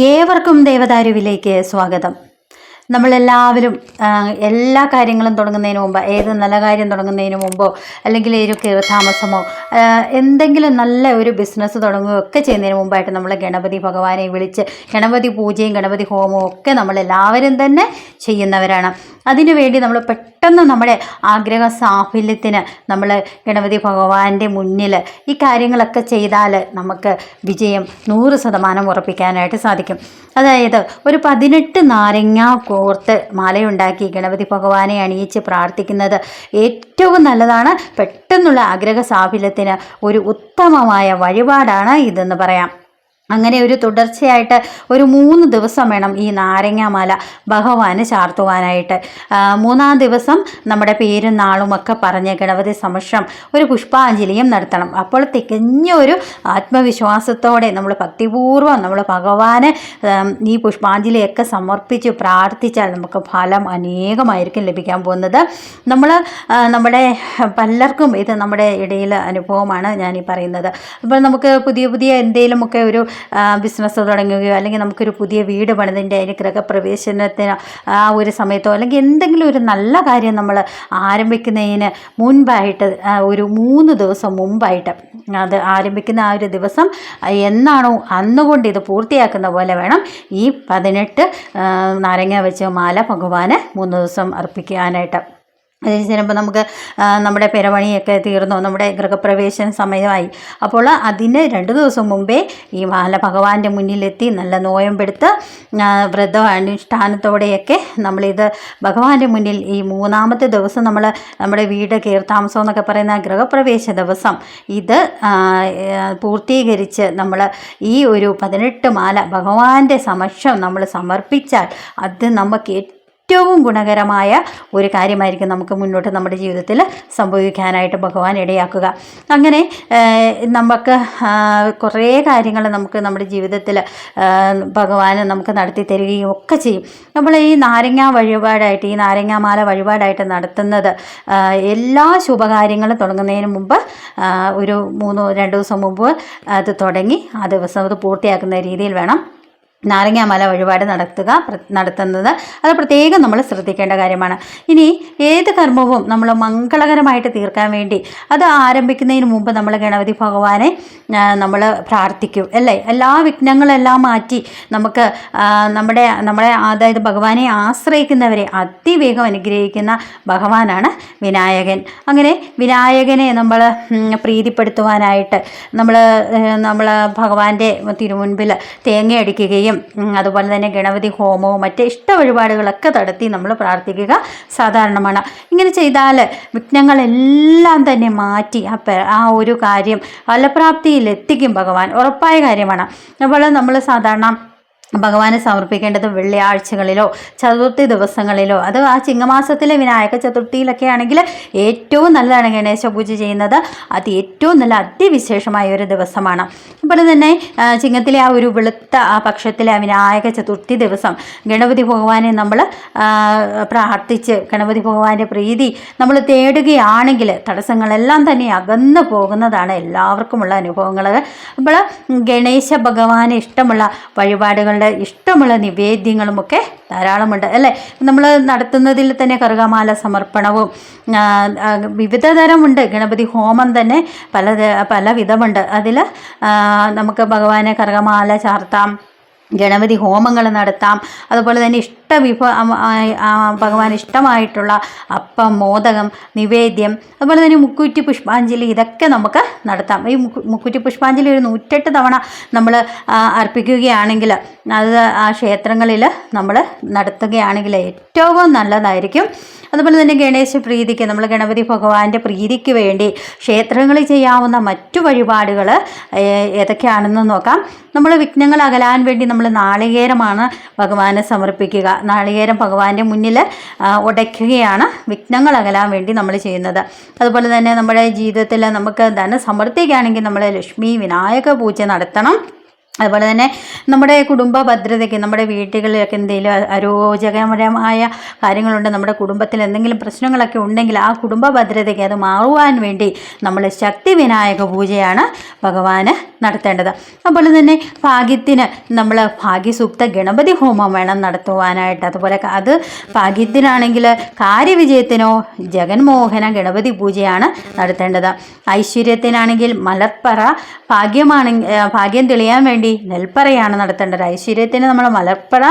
ഏവർക്കും ദേവദാരുവിലേക്ക് സ്വാഗതം. നമ്മളെല്ലാവരും എല്ലാ കാര്യങ്ങളും തുടങ്ങുന്നതിന് മുമ്പ് ഏത് നല്ല കാര്യം തുടങ്ങുന്നതിന് മുമ്പോ അല്ലെങ്കിൽ ഒരു താമസമോ എന്തെങ്കിലും നല്ല ഒരു ബിസിനസ് തുടങ്ങുകയോ ഒക്കെ ചെയ്യുന്നതിന് മുമ്പായിട്ട് നമ്മൾ ഗണപതി ഭഗവാനെ വിളിച്ച് ഗണപതി പൂജയും ഗണപതി ഹോമവും ഒക്കെ നമ്മളെല്ലാവരും തന്നെ ചെയ്യുന്നവരാണ്. അതിനുവേണ്ടി നമ്മൾ പെട്ടെന്ന് നമ്മുടെ ആഗ്രഹ സാഫല്യത്തിന് നമ്മൾ ഗണപതി ഭഗവാന്റെ മുന്നിൽ ഈ കാര്യങ്ങളൊക്കെ ചെയ്താൽ നമുക്ക് വിജയം നൂറ് ശതമാനം ഉറപ്പിക്കാനായിട്ട് സാധിക്കും. അതായത് ഒരു പതിനെട്ട് നാരങ്ങ കോർത്ത് മാലയുണ്ടാക്കി ഗണപതി ഭഗവാനെ അണിയിച്ച് പ്രാർത്ഥിക്കുന്നത് ഏറ്റവും നല്ലതാണ്. പെട്ടെന്നുള്ള ആഗ്രഹ സാഫല്യത്തിന് ഒരു ഉത്തമമായ വഴിപാടാണ് ഇതെന്ന് പറയാം. അങ്ങനെ ഒരു തുടർച്ചയായിട്ട് ഒരു മൂന്ന് ദിവസം വേണം ഈ നാരങ്ങാമാല ഭഗവാന് ചാർത്തുവാനായിട്ട്. മൂന്നാം ദിവസം നമ്മുടെ പേരും നാളും ഒക്കെ പറഞ്ഞ് ഗണപതി സമക്ഷം ഒരു പുഷ്പാഞ്ജലിയും നടത്തണം. അപ്പോൾ തികഞ്ഞ ഒരു ആത്മവിശ്വാസത്തോടെ നമ്മൾ ഭക്തിപൂർവം നമ്മൾ ഭഗവാന് ഈ പുഷ്പാഞ്ജലിയൊക്കെ സമർപ്പിച്ച് പ്രാർത്ഥിച്ചാൽ നമുക്ക് ഫലം അനേകമായിരിക്കും ലഭിക്കാൻ പോകുന്നത്. നമ്മൾ നമ്മുടെ പലർക്കും ഇത് നമ്മുടെ ഇടയിൽ അനുഭവമാണ് ഞാൻ ഈ പറയുന്നത്. അപ്പോൾ നമുക്ക് പുതിയ പുതിയ എന്തെങ്കിലുമൊക്കെ ഒരു ബിസിനസ് തുടങ്ങുകയോ അല്ലെങ്കിൽ നമുക്കൊരു പുതിയ വീട് പണിതിന്റെ അതിന് ഗൃഹപ്രവേശനത്തിന് ആ ഒരു സമയത്തോ അല്ലെങ്കിൽ എന്തെങ്കിലും ഒരു നല്ല കാര്യം നമ്മൾ ആരംഭിക്കുന്നതിന് മുൻപായിട്ട് ഒരു മൂന്ന് ദിവസം മുമ്പായിട്ട് അത് ആരംഭിക്കുന്ന ആ ഒരു ദിവസം എന്നാണോ അന്നുകൊണ്ട് ഇത് പൂർത്തിയാക്കുന്ന പോലെ വേണം ഈ പതിനെട്ട് നാരങ്ങ വെച്ച് മാല ഭഗവാന് മൂന്ന് ദിവസം അർപ്പിക്കാനായിട്ട്. അതിന് ചെല്ലുമ്പോൾ നമുക്ക് നമ്മുടെ പെരവണിയൊക്കെ തീർന്നു. നമ്മുടെ ഗൃഹപ്രവേശന സമയമായി. അപ്പോൾ അതിന് രണ്ട് ദിവസം മുമ്പേ ഈ മാല ഭഗവാന്റെ മുന്നിലെത്തി നല്ല നോയമ്പെടുത്ത് വ്രത അനുഷ്ഠാനത്തോടെയൊക്കെ നമ്മളിത് ഭഗവാന്റെ മുന്നിൽ ഈ മൂന്നാമത്തെ ദിവസം നമ്മൾ നമ്മുടെ വീട് കീർത്താമസം എന്നൊക്കെ പറയുന്ന ഗൃഹപ്രവേശ ദിവസം ഇത് പൂർത്തീകരിച്ച് നമ്മൾ ഈ ഒരു പതിനെട്ട് മാല ഭഗവാന്റെ സമക്ഷം നമ്മൾ സമർപ്പിച്ചാൽ അത് നമുക്ക് ഏറ്റവും ഗുണകരമായ ഒരു കാര്യമായിരിക്കും നമുക്ക് മുന്നോട്ട് നമ്മുടെ ജീവിതത്തിൽ സംഭവിക്കാനായിട്ട് ഭഗവാൻ ഇടയാക്കുക. അങ്ങനെ നമുക്ക് കുറേ കാര്യങ്ങൾ നമുക്ക് നമ്മുടെ ജീവിതത്തിൽ ഭഗവാൻ നമുക്ക് നടത്തി തരികയും ഒക്കെ ചെയ്യും. നമ്മൾ ഈ നാരങ്ങ വഴിപാടായിട്ട് ഈ നാരങ്ങാമാല വഴിപാടായിട്ട് നടത്തുന്നത് എല്ലാ ശുഭകാര്യങ്ങളും തുടങ്ങുന്നതിന് മുമ്പ് ഒരു മൂന്നോ രണ്ട് ദിവസം മുമ്പ് അത് തുടങ്ങി ആ ദിവസം അത് പൂർത്തിയാക്കുന്ന രീതിയിൽ വേണം നാരങ്ങാമല വഴിപാട് നടത്തുക നടത്തുന്നത്. അത് പ്രത്യേകം നമ്മൾ ശ്രദ്ധിക്കേണ്ട കാര്യമാണ്. ഇനി ഏത് കർമ്മവും നമ്മൾ മംഗളകരമായിട്ട് തീർക്കാൻ വേണ്ടി അത് ആരംഭിക്കുന്നതിന് മുമ്പ് നമ്മൾ ഗണപതി ഭഗവാനെ നമ്മൾ പ്രാർത്ഥിക്കും അല്ലേ? എല്ലാ വിഘ്നങ്ങളെല്ലാം മാറ്റി നമുക്ക് നമ്മുടെ നമ്മളെ അതായത് ഭഗവാനെ ആശ്രയിക്കുന്നവരെ അതിവേഗം അനുഗ്രഹിക്കുന്ന ഭഗവാനാണ് വിനായകൻ. അങ്ങനെ വിനായകനെ നമ്മൾ പ്രീതിപ്പെടുത്തുവാനായിട്ട് നമ്മൾ നമ്മൾ ഭഗവാന്റെ തിരുമുൻപിൽ തേങ്ങ അടിക്കുകയും ഉം, അതുപോലെ തന്നെ ഗണപതി ഹോമവും മറ്റ് ഇഷ്ട വഴിപാടുകളൊക്കെ നടത്തി നമ്മൾ പ്രാർത്ഥിക്കുക സാധാരണമാണ്. ഇങ്ങനെ ചെയ്താൽ വിഘ്നങ്ങളെല്ലാം തന്നെ മാറ്റി ആ ആ ഒരു കാര്യം ഫലപ്രാപ്തിയിൽ എത്തിക്കും ഭഗവാൻ. ഉറപ്പായ കാര്യമാണ്. അപ്പോൾ നമ്മൾ സാധാരണ ഭഗവാനെ സമർപ്പിക്കേണ്ടത് വെള്ളിയാഴ്ചകളിലോ ചതുർത്ഥി ദിവസങ്ങളിലോ അത് ആ ചിങ്ങമാസത്തിലെ വിനായക ചതുർത്ഥിയിലൊക്കെ ആണെങ്കിൽ ഏറ്റവും നല്ലതാണ് ഗണേശ പൂജ ചെയ്യുന്നത്. അത് ഏറ്റവും നല്ല അതിവിശേഷമായ ഒരു ദിവസമാണ്. അതുപോലെ തന്നെ ചിങ്ങത്തിലെ ആ ഒരു വെളുത്ത ആ പക്ഷത്തിലെ ആ വിനായക ചതുർത്ഥി ദിവസം ഗണപതി ഭഗവാനെ നമ്മൾ പ്രാർത്ഥിച്ച് ഗണപതി ഭഗവാന്റെ പ്രീതി നമ്മൾ തേടുകയാണെങ്കിൽ തടസ്സങ്ങളെല്ലാം തന്നെ അകന്നു പോകുന്നതാണ് എല്ലാവർക്കുമുള്ള അനുഭവങ്ങൾ. അപ്പോൾ ഗണേശ ഭഗവാന് ഇഷ്ടമുള്ള വഴിപാടുകളുടെ ഇഷ്ടമുള്ള നിവേദ്യങ്ങളുമൊക്കെ ധാരാളമുണ്ട് അല്ലേ? നമ്മൾ നടത്തുന്നതിൽ തന്നെ കറുകമാല സമർപ്പണവും വിവിധ തരമുണ്ട്. ഗണപതി ഹോമം തന്നെ പല പല വിധമുണ്ട്. അതിൽ നമുക്ക് ഭഗവാനെ കറുകമാല ചാർത്താം ഗണപതി ഹോമങ്ങൾ നടത്താം. അതുപോലെ തന്നെ ഇഷ്ട വിഭ ഭഗവാൻ ഇഷ്ടമായിട്ടുള്ള അപ്പം മോദകം നിവേദ്യം അതുപോലെ തന്നെ മുക്കുറ്റി പുഷ്പാഞ്ജലി ഇതൊക്കെ നമുക്ക് നടത്താം. ഈ മുക്കുറ്റി പുഷ്പാഞ്ജലി ഒരു നൂറ്റെട്ട് തവണ നമ്മൾ അർപ്പിക്കുകയാണെങ്കിൽ അത് ആ ക്ഷേത്രങ്ങളിൽ നമ്മൾ നടത്തുകയാണെങ്കിൽ ഏറ്റവും നല്ലതായിരിക്കും. അതുപോലെ തന്നെ ഗണേശ പ്രീതിക്ക് നമ്മൾ ഗണപതി ഭഗവാന്റെ പ്രീതിക്ക് വേണ്ടി ക്ഷേത്രങ്ങളിൽ ചെയ്യാവുന്ന മറ്റു വഴിപാടുകൾ ഏതൊക്കെയാണെന്ന് നോക്കാം. നമ്മൾ വിഘ്നങ്ങൾ അകലാൻ വേണ്ടി നമ്മൾ നാളികേരമാണ് ഭഗവാനെ സമർപ്പിക്കുക. നാളികേരം ഭഗവാന്റെ മുന്നിൽ ഉടയ്ക്കുകയാണ് വിഘ്നങ്ങൾ അകലാൻ വേണ്ടി നമ്മൾ ചെയ്യുന്നത്. അതുപോലെ തന്നെ നമ്മുടെ ജീവിതത്തിൽ നമുക്ക് ധനസമൃദ്ധിക്കാണെങ്കിൽ നമ്മൾ ലക്ഷ്മി വിനായക പൂജ നടത്തണം. അതുപോലെ തന്നെ നമ്മുടെ കുടുംബ ഭദ്രതയ്ക്ക് നമ്മുടെ വീട്ടുകളിലൊക്കെ എന്തെങ്കിലും അരോചകപരമായ കാര്യങ്ങളുണ്ട് നമ്മുടെ കുടുംബത്തിൽ എന്തെങ്കിലും പ്രശ്നങ്ങളൊക്കെ ഉണ്ടെങ്കിൽ ആ കുടുംബ ഭദ്രതയ്ക്ക് അത് മാറുവാൻ വേണ്ടി നമ്മൾ ശക്തി വിനായക പൂജയാണ് ഭഗവാന് നടത്തേണ്ടത്. അതുപോലെ തന്നെ ഭാഗ്യത്തിന് നമ്മൾ ഭാഗ്യസൂക്ത ഗണപതി ഹോമം വേണം നടത്തുവാനായിട്ട്. അതുപോലെ അത് ഭാഗ്യത്തിനാണെങ്കിൽ കാര്യവിജയത്തിനോ ജഗന്മോഹന ഗണപതി പൂജയാണ് നടത്തേണ്ടത്. ഐശ്വര്യത്തിനാണെങ്കിൽ മലർപ്പറ ഭാഗ്യമാണെങ്കിൽ ഭാഗ്യം തെളിയാൻ വേണ്ടി നെൽപ്പറയാണ് നടത്തേണ്ടത്. ഐശ്വര്യത്തിന് നമ്മൾ മലപ്പുറ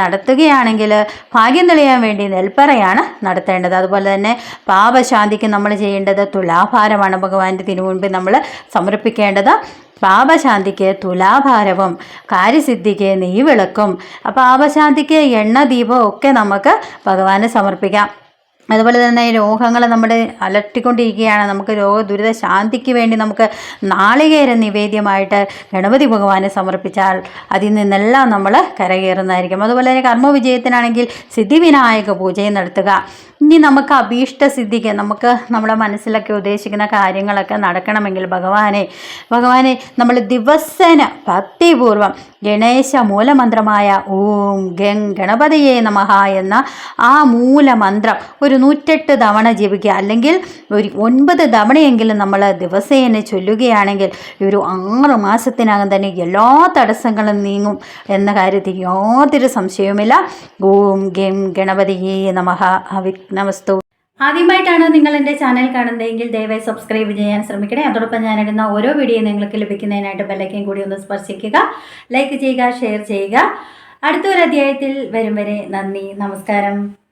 നടത്തുകയാണെങ്കിൽ ഭാഗ്യം തെളിയാൻ വേണ്ടി നെൽപ്പറയാണ് നടത്തേണ്ടത്. അതുപോലെ തന്നെ പാപശാന്തിക്ക് നമ്മൾ ചെയ്യേണ്ടത് തുലാഭാരമാണ് ഭഗവാന്റെ തിരുമുൻപിൽ നമ്മൾ സമർപ്പിക്കേണ്ടത്. പാപശാന്തിക്ക് തുലാഭാരവും കാര്യസിദ്ധിക്ക് നെയ്വിളക്കും പാപശാന്തിക്ക് എണ്ണ ദീപവും ഒക്കെ നമുക്ക് ഭഗവാന് സമർപ്പിക്കാം. അതുപോലെ തന്നെ രോഗങ്ങൾ നമ്മൾ അലട്ടിക്കൊണ്ടിരിക്കുകയാണ്. നമുക്ക് രോഗ ദുരിത ശാന്തിക്ക് വേണ്ടി നമുക്ക് നാളികേര നിവേദ്യമായിട്ട് ഗണപതി ഭഗവാനെ സമർപ്പിച്ചാൽ അതിൽ നിന്നെല്ലാം നമ്മൾ കരകയറുന്നതായിരിക്കും. അതുപോലെ തന്നെ കർമ്മവിജയത്തിനാണെങ്കിൽ സിദ്ധിവിനായക പൂജയും നടത്തുക. ഇനി നമുക്ക് അഭീഷ്ട സിദ്ധിക്ക് നമുക്ക് നമ്മുടെ മനസ്സിലൊക്കെ ഉദ്ദേശിക്കുന്ന കാര്യങ്ങളൊക്കെ നടക്കണമെങ്കിൽ ഭഗവാനെ ഭഗവാനെ നമ്മൾ ദിവസേന ഭക്തിപൂർവം ഗണേശ മൂലമന്ത്രമായ ഓം ഗംഗ് ഗണപതിയെ നമഹ എന്ന ആ മൂലമന്ത്രം ഒരു നൂറ്റെട്ട് തവണ ജപിക്കുക. അല്ലെങ്കിൽ ഒരു ഒൻപത് തവണയെങ്കിലും നമ്മൾ ദിവസേന ചൊല്ലുകയാണെങ്കിൽ ഈ ഒരു ആറ് മാസത്തിനകം തന്നെ എല്ലാ തടസ്സങ്ങളും നീങ്ങും എന്ന കാര്യത്തിൽ യാതൊരു സംശയവുമില്ല. ഓം ഗം ഗണപതി നമഹ വിഘ്നവസ്തു ആദ്യമായിട്ടാണ് നിങ്ങൾ എന്റെ ചാനൽ കാണുന്നതെങ്കിൽ ദയവായി സബ്സ്ക്രൈബ് ചെയ്യാൻ ശ്രമിക്കണേ. അതോടൊപ്പം ഞാനിടുന്ന ഓരോ വീഡിയോ നിങ്ങൾക്ക് ലഭിക്കുന്നതിനായിട്ട് ബെല്ലൈക്കൻ കൂടി ഒന്ന് സ്പർശിക്കുക. ലൈക്ക് ചെയ്യുക ഷെയർ ചെയ്യുക. അടുത്തൊരു അധ്യായത്തിൽ വരും വരെ നന്ദി. നമസ്കാരം.